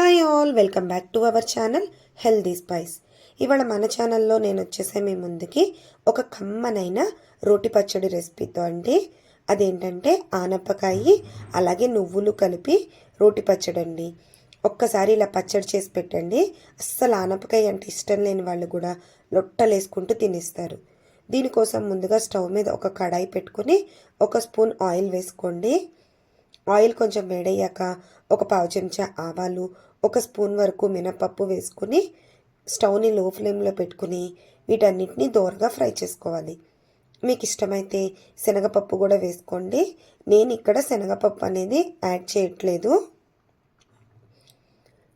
Hi all welcome back to our channel healthy spice ఇవాళ మన ఛానల్లో నేను వచ్చేసే మీ ముందుకి ఒక కమ్మనైన రోటి పచ్చడి రెసిపీతో అండి. అదేంటంటే ఆనపకాయి అలాగే నువ్వులు కలిపి రోటి పచ్చడి అండి. ఒక్కసారి ఇలా పచ్చడి చేసి పెట్టండి. అస్సలు ఆనపకాయ అంటే ఇష్టం లేని వాళ్ళు కూడా లొట్టలేసుకుంటూ తినేస్తారు. దీనికోసం ముందుగా స్టవ్ మీద ఒక కడాయి పెట్టుకొని ఒక స్పూన్ ఆయిల్ వేసుకోండి. ఆయిల్ కొంచెం వేడయ్యాక ఒక పావు చెంచా ఆవాలు ఒక స్పూన్ వరకు మినపప్పు వేసుకుని స్టవ్ని లో ఫ్లేమ్లో పెట్టుకుని వీటన్నిటిని దోరగా ఫ్రై చేసుకోవాలి. మీకు ఇష్టమైతే శనగపప్పు కూడా వేసుకోండి. నేను ఇక్కడ శనగపప్పు అనేది యాడ్ చేయట్లేదు.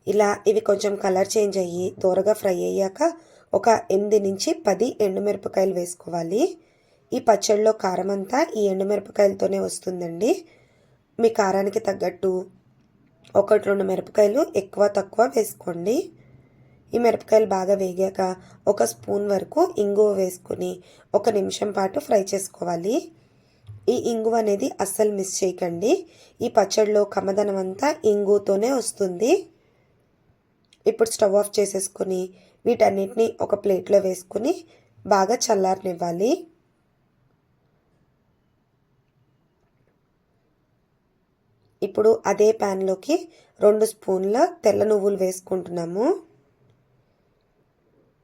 ఇలా ఇవి కొంచెం కలర్ చేంజ్ అయ్యి దోరగా ఫ్రై అయ్యాక ఒక ఎనిమిది నుంచి పది ఎండుమిరపకాయలు వేసుకోవాలి. ఈ పచ్చడిలో కారం అంతా ఈ ఎండుమిరపకాయలతోనే వస్తుందండి. మీ కారానికి తగ్గట్టు ఒకటి రెండు మిరపకాయలు ఎక్కువ తక్కువ వేసుకోండి. ఈ మిరపకాయలు బాగా వేగాక ఒక స్పూన్ వరకు ఇంగువ వేసుకుని ఒక నిమిషం పాటు ఫ్రై చేసుకోవాలి. ఈ ఇంగువ అనేది అస్సలు మిస్ చేయకండి. ఈ పచ్చడిలో కమ్మదనం అంతా ఇంగుతోనే వస్తుంది. ఇప్పుడు స్టవ్ ఆఫ్ చేసేసుకొని వీటన్నిటిని ఒక ప్లేట్లో వేసుకుని బాగా చల్లారనివ్వాలి. ఇప్పుడు అదే ప్యాన్లోకి రెండు స్పూన్ల తెల్ల నువ్వులు వేసుకుంటున్నాము.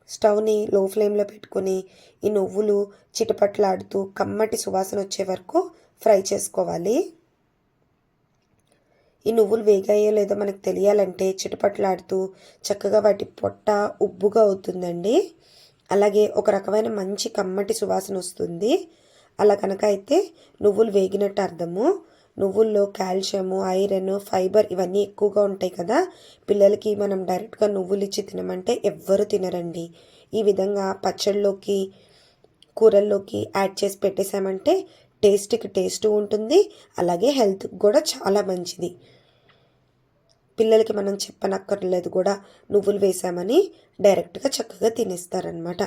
స్టవ్ని లో ఫ్లేమ్లో పెట్టుకొని ఈ నువ్వులు చిటపట్లాడుతూ కమ్మటి సువాసన వచ్చే వరకు ఫ్రై చేసుకోవాలి. ఈ నువ్వులు వేగాయో లేదో మనకు తెలియాలంటే చిటపట్లాడుతూ చక్కగా వాటి పొట్ట ఉబ్బుగా అవుతుందండి. అలాగే ఒక రకమైన మంచి కమ్మటి సువాసన వస్తుంది. అలా కనుక అయితే నువ్వులు వేగినట్టు అర్థము. నువ్వుల్లో కాల్షియము ఐరన్ ఫైబర్ ఇవన్నీ ఎక్కువగా ఉంటాయి కదా? పిల్లలకి మనం డైరెక్ట్గా నువ్వులు ఇచ్చి తినమంటే ఎవ్వరు తినరండి. ఈ విధంగా పచ్చళ్ళలోకి కూరల్లోకి యాడ్ చేసి పెట్టేశామంటే టేస్ట్కి టేస్ట్ ఉంటుంది. అలాగే హెల్త్కి కూడా చాలా మంచిది. పిల్లలకి మనం చెప్పనక్కర్లేదు కూడా నువ్వులు వేసామని డైరెక్ట్గా చక్కగా తినేస్తారనమాట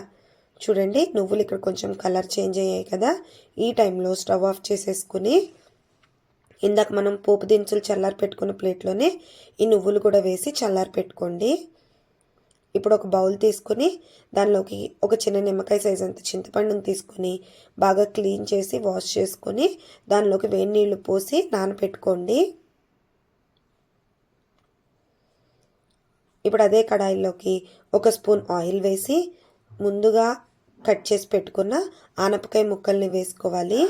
చూడండి నువ్వులు ఇక్కడ కొంచెం కలర్ చేంజ్ అయ్యాయి కదా? ఈ టైంలో స్టవ్ ఆఫ్ చేసేసుకుని ఇందాక మనం పోపు దినుసులు చల్లారి పెట్టుకున్న ప్లేట్లోనే ఈ నువ్వులు కూడా వేసి చల్లారి పెట్టుకోండి. ఇప్పుడు ఒక బౌల్ తీసుకొని దానిలోకి ఒక చిన్న నిమ్మకాయ సైజ్ అంత చింతపండుని తీసుకొని బాగా క్లీన్ చేసి వాష్ చేసుకొని దానిలోకి వేడి నీళ్ళు పోసి నానపెట్టుకోండి. ఇప్పుడు అదే కడాయిలోకి ఒక స్పూన్ ఆయిల్ వేసి ముందుగా కట్ చేసి పెట్టుకున్న ఆనపకాయ ముక్కల్ని వేసుకోవాలి.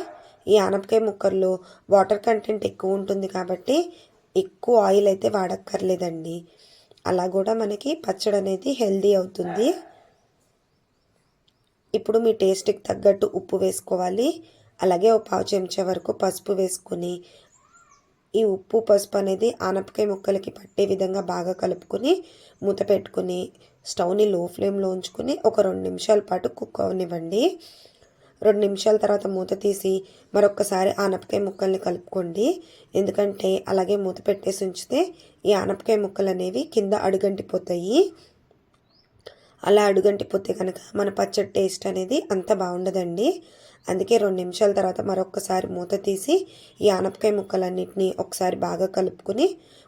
ఈ ఆనపకాయ ముక్కల్లో వాటర్ కంటెంట్ ఎక్కువ ఉంటుంది కాబట్టి ఎక్కువ ఆయిల్ అయితే వాడక్కర్లేదండి. అలా కూడా మనకి పచ్చడి అనేది హెల్దీ అవుతుంది. ఇప్పుడు మీ టేస్ట్కి తగ్గట్టు ఉప్పు వేసుకోవాలి. అలాగే ఒక పావు చెంచా వరకు పసుపు వేసుకొని ఈ ఉప్పు పసుపు అనేది ఆనపకాయ ముక్కలకి పట్టే విధంగా బాగా కలుపుకొని మూత పెట్టుకుని స్టవ్ని లో ఫ్లేమ్లో ఉంచుకొని ఒక రెండు నిమిషాల పాటు కుక్ అవనివ్వండి. రెండు నిమిషాల తర్వాత మూత తీసి మరొకసారి ఆనపకాయ ముక్కల్ని కలుపుకోండి. ఎందుకంటే అలాగే మూత పెట్టేసి ఉంచితే ఈ ఆనపకాయ ముక్కలు అనేవి కింద అడుగంటిపోతాయి. అలా అడుగంటిపోతే కనుక మన పచ్చడి టేస్ట్ అనేది అంత బాగుండదండి. అందుకే రెండు నిమిషాల తర్వాత మరొకసారి మూత తీసి ఈ ఆనపకాయ ముక్కలన్నింటినీ ఒకసారి బాగా కలుపుకొని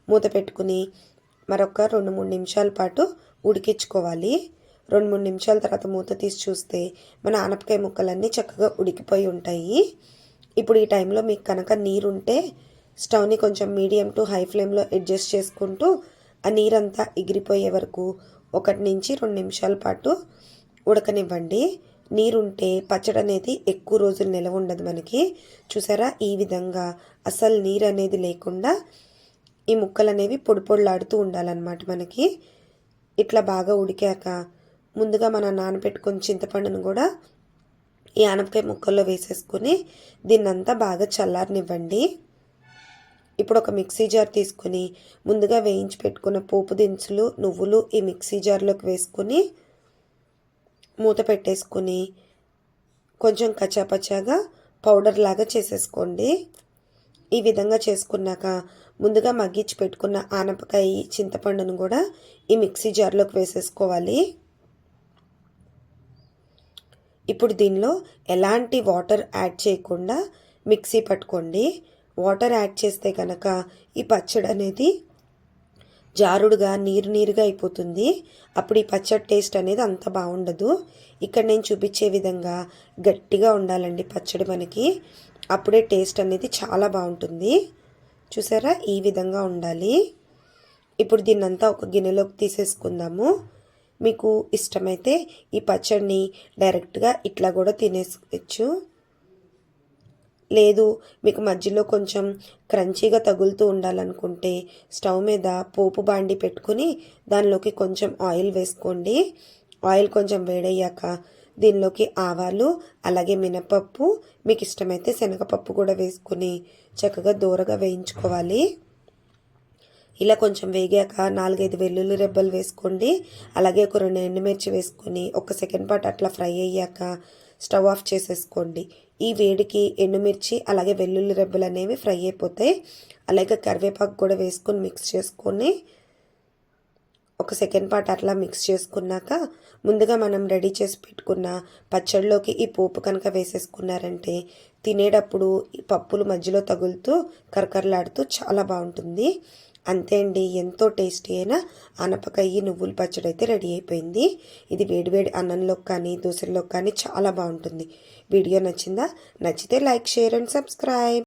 మూత పెట్టుకుని మరొక రెండు మూడు నిమిషాల పాటు ఉడికించుకోవాలి. రెండు మూడు నిమిషాల తర్వాత మూత తీసి చూస్తే మన ఆనపకాయ ముక్కలన్నీ చక్కగా ఉడికిపోయి ఉంటాయి. ఇప్పుడు ఈ టైంలో మీకు కనుక నీరు ఉంటే స్టవ్ని కొంచెం మీడియం టు హై ఫ్లేమ్లో అడ్జస్ట్ చేసుకుంటూ ఆ నీరంతా ఎగిరిపోయే వరకు ఒకటి నుంచి రెండు నిమిషాల పాటు ఉడకనివ్వండి. నీరుంటే పచ్చడి అనేది ఎక్కువ రోజులు నిలవ ఉండదు మనకి. చూసారా? ఈ విధంగా అసలు నీరు అనేది లేకుండా ఈ ముక్కలు అనేవి పొడి పొడిలాడుతూ ఉండాలన్నమాట మనకి. ఇట్లా బాగా ఉడికాక ముందుగా మనం నానబెట్టుకుని చింతపండును కూడా ఈ ఆనపకాయ ముక్కల్లో వేసేసుకొని దీన్నంతా బాగా చల్లారనివ్వండి. ఇప్పుడు ఒక మిక్సీ జార్ తీసుకుని ముందుగా వేయించి పెట్టుకున్న పోపు దినుసులు నువ్వులు ఈ మిక్సీ జార్లోకి వేసుకొని మూత పెట్టేసుకొని కొంచెం కచాపచాగా పౌడర్ లాగా చేసేసుకోండి. ఈ విధంగా చేసుకున్నాక ముందుగా మగ్గించి పెట్టుకున్న ఆనపకాయ చింతపండును కూడా ఈ మిక్సీ జార్లోకి వేసేసుకోవాలి. ఇప్పుడు దీనిలో ఎలాంటి వాటర్ యాడ్ చేయకుండా మిక్సీ పట్టుకోండి. వాటర్ యాడ్ చేస్తే కనుక ఈ పచ్చడి అనేది జారుడుగా నీరు నీరుగా అయిపోతుంది. అప్పుడు ఈ పచ్చడి టేస్ట్ అనేది అంత బాగుండదు. ఇక్కడ నేను చూపించే విధంగా గట్టిగా ఉండాలండి పచ్చడి మనకి. అప్పుడే టేస్ట్ అనేది చాలా బాగుంటుంది. చూసారా? ఈ విధంగా ఉండాలి. ఇప్పుడు దీన్నంతా ఒక గిన్నెలోకి తీసేసుకుందాము. మీకు ఇష్టమైతే ఈ పచ్చడిని డైరెక్ట్గా ఇట్లా కూడా తినేసుకోవచ్చు. లేదు మీకు మధ్యలో కొంచెం క్రంచీగా తగులుతూ ఉండాలనుకుంటే స్టవ్ మీద పోపు బాండి పెట్టుకుని దానిలోకి కొంచెం ఆయిల్ వేసుకోండి. ఆయిల్ కొంచెం వేడయ్యాక దీనిలోకి ఆవాలు అలాగే మినపప్పు మీకు ఇష్టమైతే శనగపప్పు కూడా వేసుకుని చక్కగా దూరగా వేయించుకోవాలి. ఇలా కొంచెం వేగాక నాలుగైదు వెల్లుల్లి రెబ్బలు వేసుకోండి. అలాగే ఒక రెండు ఎండుమిర్చి వేసుకొని ఒక సెకండ్ పాటు అట్లా ఫ్రై అయ్యాక స్టవ్ ఆఫ్ చేసేసుకోండి. ఈ వేడికి ఎండుమిర్చి అలాగే వెల్లుల్లి రెబ్బలు అనేవి ఫ్రై అయిపోతాయి. అలాగే కరివేపాకు కూడా వేసుకొని మిక్స్ చేసుకొని ఒక సెకండ్ పార్ట్ అట్లా మిక్స్ చేసుకున్నాక ముందుగా మనం రెడీ చేసి పెట్టుకున్న పచ్చడిలోకి ఈ పోపు కనుక వేసేసుకున్నారంటే తినేటప్పుడు ఈ పప్పులు మధ్యలో తగులుతూ కరకరలాడుతూ చాలా బాగుంటుంది. అంతే అండి ఎంతో టేస్టీ అయిన ఆనపకాయ నువ్వుల పచ్చడి అయితే రెడీ అయిపోయింది. ఇది వేడివేడి అన్నంలో కానీ దోశల్లోకి కానీ చాలా బాగుంటుంది. వీడియో నచ్చిందా? నచ్చితే లైక్ షేర్ అండ్ సబ్స్క్రైబ్